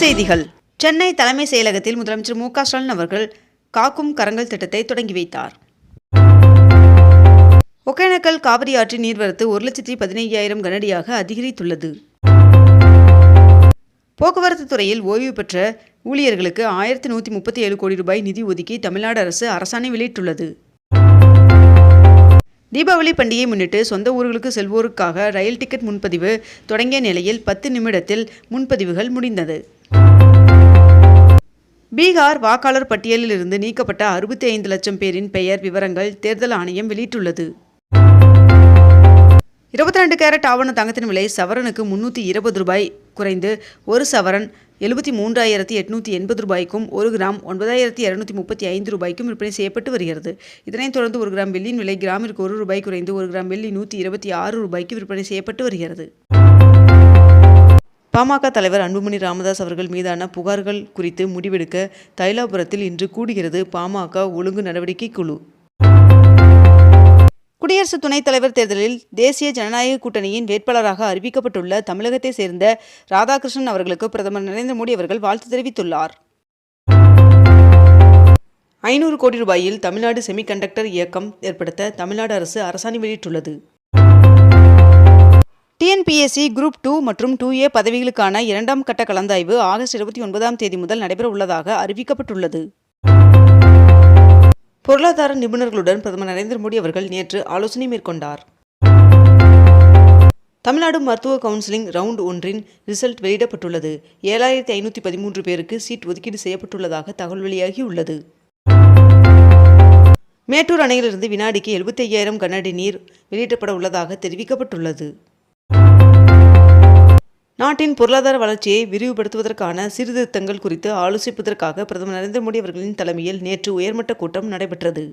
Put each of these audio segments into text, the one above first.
செய்திகள். சென்னை தலைமை செயலகத்தில் முதலமைச்சர் மு க ஸ்டாலின் அவர்கள் காக்கும் கரங்கள் திட்டத்தை தொடங்கி வைத்தார். ஒகேனக்கல் காவிரி ஆற்றின் நீர்வரத்து ஒரு லட்சத்தி பதினையாயிரம் கனடியாக அதிகரித்துள்ளது. போக்குவரத்து துறையில் ஓய்வு பெற்ற ஊழியர்களுக்கு ஆயிரத்தி நூற்றி முப்பத்தி ஏழு கோடி ரூபாய் நிதி ஒதுக்கி தமிழ்நாடு அரசு அரசாணை வெளியிட்டுள்ளது. தீபாவளி பண்டிகையை முன்னிட்டு சொந்த ஊர்களுக்கு செல்வோருக்காக ரயில் டிக்கெட் முன்பதிவு தொடங்கிய நிலையில் பத்து நிமிடத்தில் முன்பதிவுகள் முடிந்தது. பீகார் வாக்காளர் பட்டியலில் இருந்து நீக்கப்பட்ட அறுபத்தி ஐந்து லட்சம் பேரின் பெயர் விவரங்கள் தேர்தல் ஆணையம் வெளியிட்டுள்ளது. இருபத்தி ரெண்டு கேரட் ஆவண தங்கத்தின் விலை சவரனுக்கு முன்னூற்றி இருபது ரூபாய் குறைந்து ஒரு சவரன் எழுபத்தி மூன்றாயிரத்தி எட்நூற்றி எண்பது ரூபாய்க்கும் ஒரு கிராம் ஒன்பதாயிரத்தி இரநூத்தி முப்பத்தி ஐந்து ரூபாய்க்கும் விற்பனை செய்யப்பட்டு வருகிறது. இதனைத் தொடர்ந்து ஒரு கிராம் வெள்ளியின் விலை கிராமிற்கு ஒரு ரூபாய் குறைந்து ஒரு கிராம் வெள்ளி நூற்றி இருபத்தி ஆறு ரூபாய்க்கு விற்பனை செய்யப்பட்டு வருகிறது. பாமக தலைவர் அன்புமணி ராமதாஸ் அவர்கள் மீதான புகார்கள் குறித்து முடிவெடுக்க தைலாபுரத்தில் இன்று கூடுகிறது பாமக ஒழுங்கு நடவடிக்கை குழு. குடியரசு துணைத் தலைவர் தேர்தலில் தேசிய ஜனநாயக கூட்டணியின் வேட்பாளராக அறிவிக்கப்பட்டுள்ள தமிழகத்தை சேர்ந்த ராதாகிருஷ்ணன் அவர்களுக்கு பிரதமர் நரேந்திர மோடி அவர்கள் வாழ்த்து தெரிவித்துள்ளார். ஐநூறு கோடி ரூபாயில் தமிழ்நாடு செமிகண்டக்டர் இயக்கம் ஏற்படுத்த தமிழ்நாடு அரசு அரசாணை வெளியிட்டுள்ளது. டிஎன்பிஎஸ்சி குரூப் டூ மற்றும் டூ ஏ பதவிகளுக்கான இரண்டாம் கட்ட கலந்தாய்வு ஆகஸ்ட் இருபத்தி ஒன்பதாம் தேதி முதல் நடைபெற உள்ளதாக அறிவிக்கப்பட்டுள்ளது. பொருளாதார நிபுணர்களுடன் பிரதமர் நரேந்திர மோடி அவர்கள் நேற்று ஆலோசனை மேற்கொண்டார். தமிழ்நாடு மருத்துவ கவுன்சிலிங் ரவுண்ட் ஒன்றின் ரிசல்ட் வெளியிடப்பட்டுள்ளது. ஏழாயிரத்தி ஐநூற்றி பதிமூன்று பேருக்கு சீட் ஒதுக்கீடு செய்யப்பட்டுள்ளதாக தகவல் வெளியாகியுள்ளது. மேட்டூர் அணையிலிருந்து வினாடிக்கு எழுபத்தி ஐயாயிரம் கனஅடி நீர் வெளியிடப்பட உள்ளதாக தெரிவிக்கப்பட்டுள்ளது. நாட்டின் பொருளாதார வளர்ச்சியை விரிவுபடுத்துவதற்கான சீர்திருத்தங்கள் குறித்து ஆலோசிப்பதற்காக பிரதமர் நரேந்திர மோடி அவர்களின் தலைமையில் நேற்று உயர்மட்ட கூட்டம் நடைபெற்றது.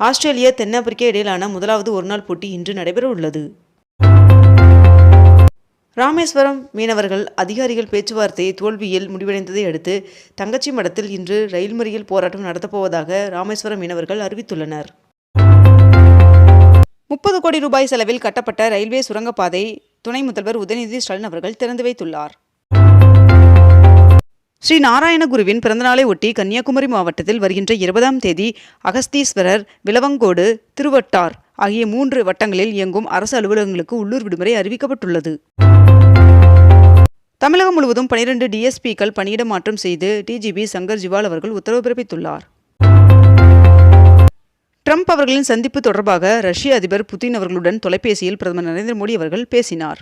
ஆஸ்திரேலியா தென்னாப்பிரிக்கா இடையிலான முதலாவது ஒருநாள் போட்டி இன்று நடைபெற உள்ளது ராமேஸ்வரம் மீனவர்கள் அதிகாரிகள் பேச்சுவார்த்தை தோல்வியில் முடிவடைந்ததை அடுத்து தங்கச்சி மடத்தில் இன்று ரயில் மறியல் போராட்டம் நடத்தப்போவதாக ராமேஸ்வரம் மீனவர்கள் அறிவித்துள்ளனர். முப்பது கோடி ரூபாய் செலவில் கட்டப்பட்ட ரயில்வே சுரங்கப்பாதை துணை முதல்வர் உதயநிதி ஸ்டாலின் அவர்கள் திறந்து வைத்துள்ளார். ஸ்ரீ நாராயணகுருவின் பிறந்தநாளை ஒட்டி கன்னியாகுமரி மாவட்டத்தில் வருகின்ற இருபதாம் தேதி அகஸ்தீஸ்வரர் விலவங்கோடு திருவட்டார் ஆகிய மூன்று வட்டங்களில் இயங்கும் அரசு அலுவலகங்களுக்கு உள்ளூர் விடுமுறை அறிவிக்கப்பட்டுள்ளது. தமிழகம் முழுவதும் பனிரெண்டு டிஎஸ்பிக்கள் பணியிட மாற்றம் செய்து டிஜிபி சங்கர் ஜிவால் அவர்கள் உத்தரவு பிறப்பித்துள்ளார். ட்ரம்ப் அவர்களின் சந்திப்பு தொடர்பாக ரஷ்ய அதிபர் புதின் அவர்களுடன் தொலைபேசியில் பிரதமர் நரேந்திர மோடி அவர்கள் பேசினார்.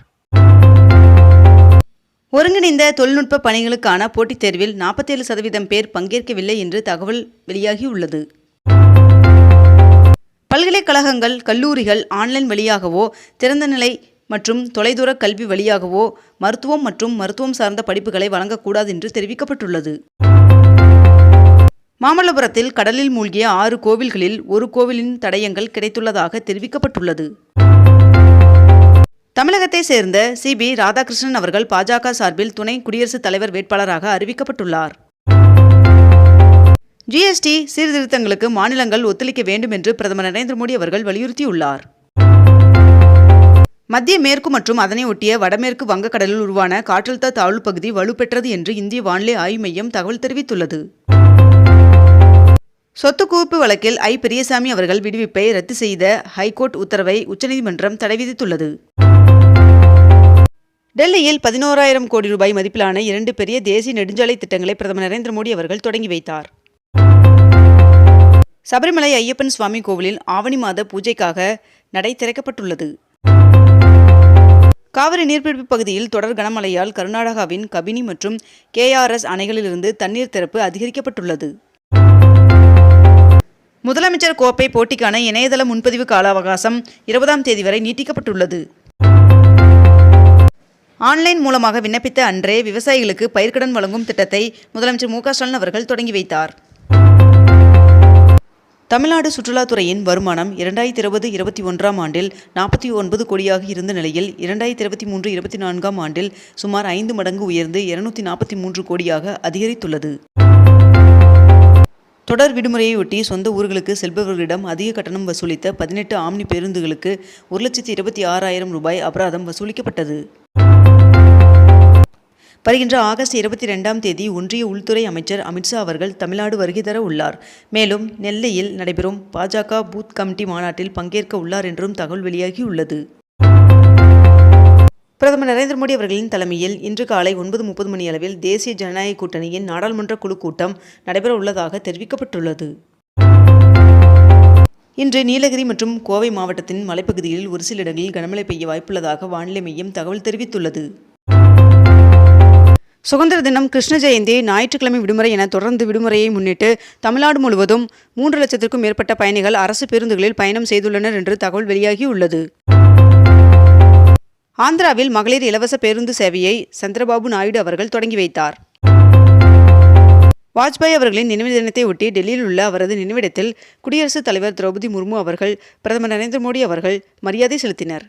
ஒருங்கிணைந்த தொழில்நுட்ப பணிகளுக்கான போட்டித் தேர்வில் நாற்பத்தேழு சதவீதம் பேர் பங்கேற்கவில்லை என்று தகவல் வெளியாகியுள்ளது. பல்கலைக்கழகங்கள் கல்லூரிகள் ஆன்லைன் வழியாகவோ திறந்தநிலை மற்றும் தொலைதூர கல்வி வழியாகவோ மருத்துவம் மற்றும் மருத்துவம் சார்ந்த படிப்புகளை வழங்கக்கூடாது என்று தெரிவிக்கப்பட்டுள்ளது. மாமல்லபுரத்தில் கடலில் மூழ்கிய ஆறு கோவில்களில் ஒரு கோவிலின் தடயங்கள் கிடைத்துள்ளதாக தெரிவிக்கப்பட்டுள்ளது. தமிழகத்தை சேர்ந்த சிபி ராதாகிருஷ்ணன் அவர்கள் பாஜக சார்பில் துணை குடியரசுத் தலைவர் வேட்பாளராக அறிவிக்கப்பட்டுள்ளார். ஜிஎஸ்டி சீர்திருத்தங்களுக்கு மாநிலங்கள் ஒத்துழைக்க வேண்டும் என்று பிரதமர் நரேந்திர மோடி அவர்கள் வலியுறுத்தியுள்ளார். மத்திய மேற்கு மற்றும் அதனை ஒட்டிய வடமேற்கு வங்கக்கடலில் உருவான காற்றழுத்த தாழ்வு பகுதி வலுப்பெற்றது என்று இந்திய வானிலை ஆய்வு மையம் தகவல் தெரிவித்துள்ளது. சொத்து குவிப்பு வழக்கில் ஐ. பெரியசாமி அவர்கள் விடுவிப்பை ரத்து செய்த ஹைகோர்ட் உத்தரவை உச்சநீதிமன்றம் தடை விதித்துள்ளது டெல்லியில் பதினோராயிரம் கோடி ரூபாய் மதிப்பிலான இரண்டு பெரிய தேசிய நெடுஞ்சாலை திட்டங்களை பிரதமர் நரேந்திர மோடி அவர்கள் தொடங்கி வைத்தார். சபரிமலை ஐயப்பன் சுவாமி கோவிலில் ஆவணி மாத பூஜைக்காக நடை திறக்கப்பட்டுள்ளது. காவிரி நீர்பிடிப்பு பகுதியில் தொடர் கனமழையால் கர்நாடகாவின் கபினி மற்றும் கேஆர்எஸ் அணைகளிலிருந்து தண்ணீர் திறப்பு அதிகரிக்கப்பட்டுள்ளது. முதலமைச்சர் கோப்பை போட்டிக்கான இணையதள முன்பதிவு கால அவகாசம் இருபதாம் தேதி வரை நீட்டிக்கப்பட்டுள்ளது. ஆன்லைன் மூலமாக விண்ணப்பித்த அன்றே விவசாயிகளுக்கு பயிர்க்கடன் வழங்கும் திட்டத்தை முதலமைச்சர் மு ஸ்டாலின் அவர்கள் தொடங்கி வைத்தார். தமிழ்நாடு சுற்றுலாத்துறையின் வருமானம் இரண்டாயிரத்தி இருபது இருபத்தி ஒன்றாம் ஆண்டில் நாற்பத்தி ஒன்பது கோடியாக இருந்த நிலையில் இரண்டாயிரத்தி இருபத்தி மூன்று இருபத்தி நான்காம் ஆண்டில் சுமார் ஐந்து மடங்கு உயர்ந்து இருநூத்தி நாற்பத்தி மூன்று கோடியாக அதிகரித்துள்ளது. தொடர் விடுமுறையொட்டி சொந்த ஊர்களுக்கு செல்பவர்களிடம் அதிக கட்டணம் வசூலித்த பதினெட்டு ஆம்னி பேருந்துகளுக்கு ஒரு லட்சத்தி இருபத்தி ஆறாயிரம் ரூபாய் அபராதம் வசூலிக்கப்பட்டது. வருகின்ற ஆகஸ்ட் இருபத்தி ரெண்டாம் தேதி ஒன்றிய உள்துறை அமைச்சர் அமித்ஷா அவர்கள் தமிழ்நாடு வருகை தர உள்ளார். மேலும் நெல்லையில் நடைபெறும் பாஜக பூத் கமிட்டி மாநாட்டில் பங்கேற்க உள்ளார் என்றும் தகவல் வெளியாகியுள்ளது. பிரதமர் நரேந்திர மோடி அவர்களின் தலைமையில் இன்று காலை ஒன்பது முப்பது மணி அளவில் தேசிய ஜனநாயக கூட்டணியின் நாடாளுமன்ற குழு கூட்டம் நடைபெற உள்ளதாக தெரிவிக்கப்பட்டுள்ளது. இன்று நீலகிரி மற்றும் கோவை மாவட்டத்தின் மலைப்பகுதிகளில் ஒரு சில இடங்களில் கனமழை பெய்ய வாய்ப்புள்ளதாக வானிலை மையம் தகவல் தெரிவித்துள்ளது. சுதந்திர தினம் கிருஷ்ண ஜெயந்தி ஞாயிற்றுக்கிழமை விடுமுறை என தொடர்ந்து விடுமுறையை முன்னிட்டு தமிழ்நாடு முழுவதும் மூன்று லட்சத்திற்கும் மேற்பட்ட பயணிகள் அரசு பேருந்துகளில் பயணம் செய்துள்ளனர் என்று தகவல் வெளியாகியுள்ளது. ஆந்திராவில் மகளிர் இலவச பேருந்து சேவையை சந்திரபாபு நாயுடு அவர்கள் தொடங்கி வைத்தார். வாஜ்பாய் அவர்களின் நினைவு தினத்தை ஒட்டி டெல்லியில் உள்ள அவரது நினைவிடத்தில் குடியரசுத் தலைவர் திரௌபதி முர்மு அவர்கள் பிரதமர் நரேந்திர மோடி அவர்கள் மரியாதை செலுத்தினர்.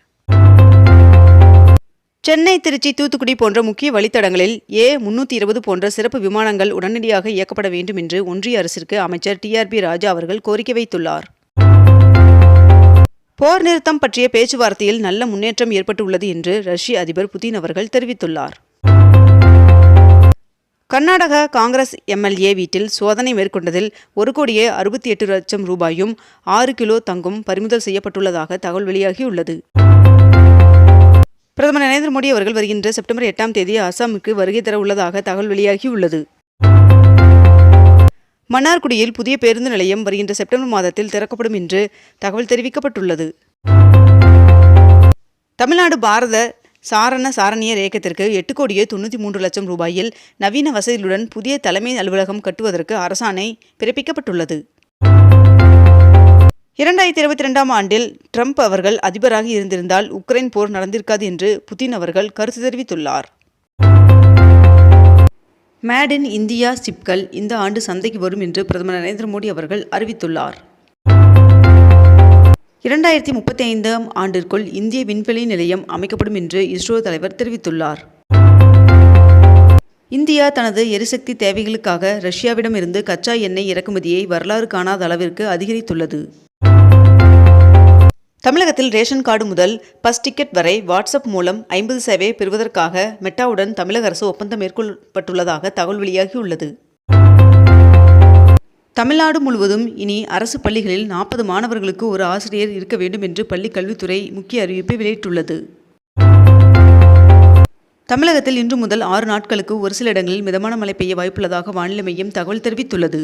சென்னை திருச்சி தூத்துக்குடி போன்ற முக்கிய வழித்தடங்களில் ஏ முன்னூற்றி இருபது போன்ற சிறப்பு விமானங்கள் உடனடியாக இயக்கப்பட வேண்டும் என்று ஒன்றிய அரசிற்கு அமைச்சர் டிஆர்பி ராஜா அவர்கள் கோரிக்கை வைத்துள்ளார். போர் நிறுத்தம் பற்றிய பேச்சுவார்த்தையில் நல்ல முன்னேற்றம் ஏற்பட்டுள்ளது என்று ரஷ்ய அதிபர் புதின் அவர்கள் தெரிவித்துள்ளார். கர்நாடக காங்கிரஸ் எம்எல்ஏ வீட்டில் சோதனை மேற்கொண்டதில் ஒரு கோடியே அறுபத்தி எட்டு லட்சம் ரூபாயும் ஆறு கிலோ தங்கும் பறிமுதல் செய்யப்பட்டுள்ளதாக தகவல் வெளியாகியுள்ளது. பிரதமர் நரேந்திர மோடி அவர்கள் வருகின்ற செப்டம்பர் எட்டாம் தேதி அசாமுக்கு வருகை தர உள்ளதாக தகவல் வெளியாகியுள்ளது. மன்னார்குடியில் புதிய பேருந்து நிலையம் வருகின்ற செப்டம்பர் மாதத்தில் திறக்கப்படும் என்று தகவல் தெரிவிக்கப்பட்டுள்ளது. தமிழ்நாடு பாரத சாரண சாரணியர் இயக்கத்திற்கு எட்டு கோடியே தொண்ணூற்றி மூன்று லட்சம் ரூபாயில் நவீன வசதிகளுடன் புதிய தலைமை அலுவலகம் கட்டுவதற்கு அரசாணை பிறப்பிக்கப்பட்டுள்ளது. இரண்டாயிரத்தி இருபத்தி ரெண்டாம் ஆண்டில் ட்ரம்ப் அவர்கள் அதிபராக இருந்திருந்தால் உக்ரைன் போர் நடந்திருக்காது என்று புதின் அவர்கள் கருத்து தெரிவித்துள்ளார். மேட் இன் இந்தியா சிப்கள் இந்த ஆண்டு சந்தைக்கு வரும் என்று பிரதமர் நரேந்திர மோடி அவர்கள் அறிவித்துள்ளார். இரண்டாயிரத்தி முப்பத்தி ஐந்தாம் ஆண்டிற்குள் இந்திய விண்வெளி நிலையம் அமைக்கப்படும் என்று இஸ்ரோ தலைவர் தெரிவித்துள்ளார். இந்தியா தனது எரிசக்தி தேவைகளுக்காக ரஷ்யாவிடமிருந்து கச்சா எண்ணெய் இறக்குமதியை வரலாறு காணாத அளவிற்கு அதிகரித்துள்ளது. தமிழகத்தில் ரேஷன் கார்டு முதல் பஸ் டிக்கெட் வரை வாட்ஸ்அப் மூலம் ஐம்பது சேவை பெறுவதற்காக மெட்டாவுடன் தமிழக அரசு ஒப்பந்தம் மேற்கொள்ளப்பட்டுள்ளதாக தகவல் வெளியாகியுள்ளது. தமிழ்நாடு முழுவதும் இனி அரசு பள்ளிகளில் நாற்பது மாணவர்களுக்கு ஒரு ஆசிரியர் இருக்க வேண்டும் என்று பள்ளிக் கல்வித்துறை முக்கிய அறிவிப்பை வெளியிட்டுள்ளது. தமிழகத்தில் இன்று முதல் ஆறு நாட்களுக்கு ஒரு சில இடங்களில் மிதமான மழை பெய்ய வாய்ப்புள்ளதாக வானிலை மையம் தகவல் தெரிவித்துள்ளது.